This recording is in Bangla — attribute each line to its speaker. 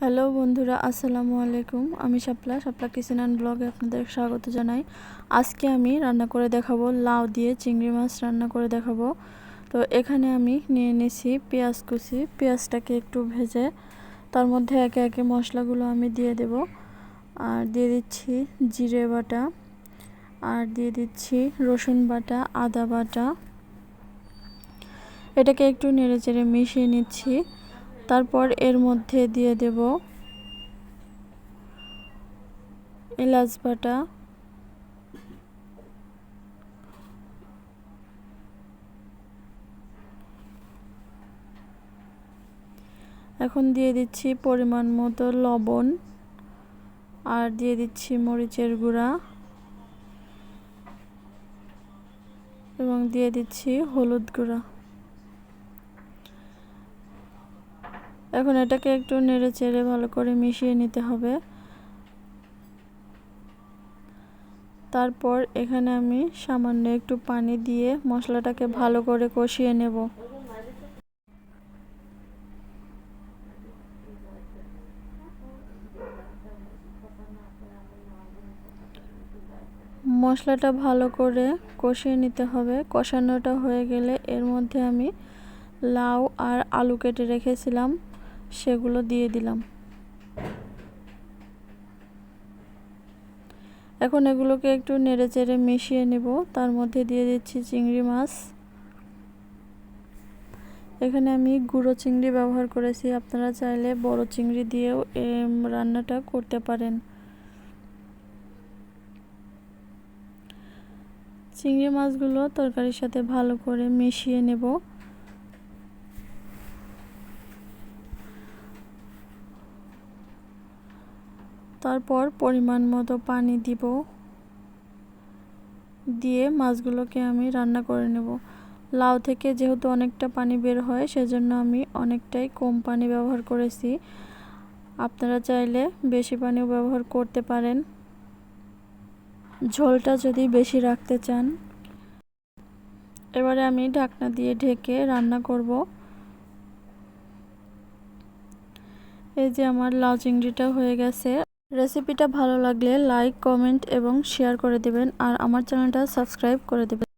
Speaker 1: হ্যালো বন্ধুরা, আসসালামু আলাইকুম। আমি শাপলা শাপলা কিচেন অ্যান্ড ব্লগে আপনাদের স্বাগত জানাই। আজকে আমি রান্না করে দেখাবো লাউ দিয়ে চিংড়ি মাছ রান্না করে দেখাবো। তো এখানে আমি নিয়ে নিয়েছি পেঁয়াজ কুচি। পেঁয়াজটাকে একটু ভেজে তার মধ্যে একে একে মশলাগুলো আমি দিয়ে দেব। আর দিয়ে দিচ্ছি জিরে বাটা। আর দিয়ে দিচ্ছি রসুন বাটা, আদা বাটা। এটাকে একটু নেড়ে চেড়ে মিশিয়ে নিচ্ছি। তারপর এর মধ্যে দিয়ে দেব এলাচ বাটা, এখন দিয়ে দিচ্ছি পরিমাণ মতো লবণ আর দিয়ে দিচ্ছি মরিচের গুঁড়া এবং দিয়ে দিচ্ছি হলুদ গুঁড়া। এখন এটাকে একটু নেড়ে চেড়ে ভালো করে মিশিয়ে নিতে হবে। তারপর এখানে আমি সামান্য একটু পানি দিয়ে মশলাটাকে ভালো করে কষিয়ে নেব। মশলাটা ভালো করে কষিয়ে নিতে হবে। কষানোটা হয়ে গেলে এর মধ্যে আমি লাউ আর আলু কেটে রেখেছিলাম। সেগুলো দিয়ে দিলাম। এখন এগুলোকে একটু নেড়ে চেড়ে মিশিয়ে নেব। তার মধ্যে দিয়ে দিচ্ছি চিংড়ি মাছ। এখানে আমি গুঁড়ো চিংড়ি ব্যবহার করেছি। আপনারা চাইলে বড় চিংড়ি দিয়েও রান্নাটা করতে পারেন। চিংড়ি মাছগুলো তরকারির সাথে ভালো করে মিশিয়ে নেব। তারপর পরিমাণ মতো পানি দিব। দিয়ে মাছগুলোকে আমি রান্না করে নেব। লাউ থেকে যেহেতু অনেকটা পানি বের হয়, সেজন্য আমি অনেকটাই কম পানি ব্যবহার করেছি। আপনারা চাইলে বেশি পানিও ব্যবহার করতে পারেন। ঝোলটা যদি বেশি রাখতে চান। এবারে আমি ঢাকনা দিয়ে ঢেকে রান্না করব। এই যে আমার লাউ চিংড়িটা হয়ে গেছে। রেসিপিটা ভালো লাগলে লাইক, কমেন্ট এবং শেয়ার করে দেবেন। আর আমার চ্যানেলটা সাবস্ক্রাইব করে দেবেন।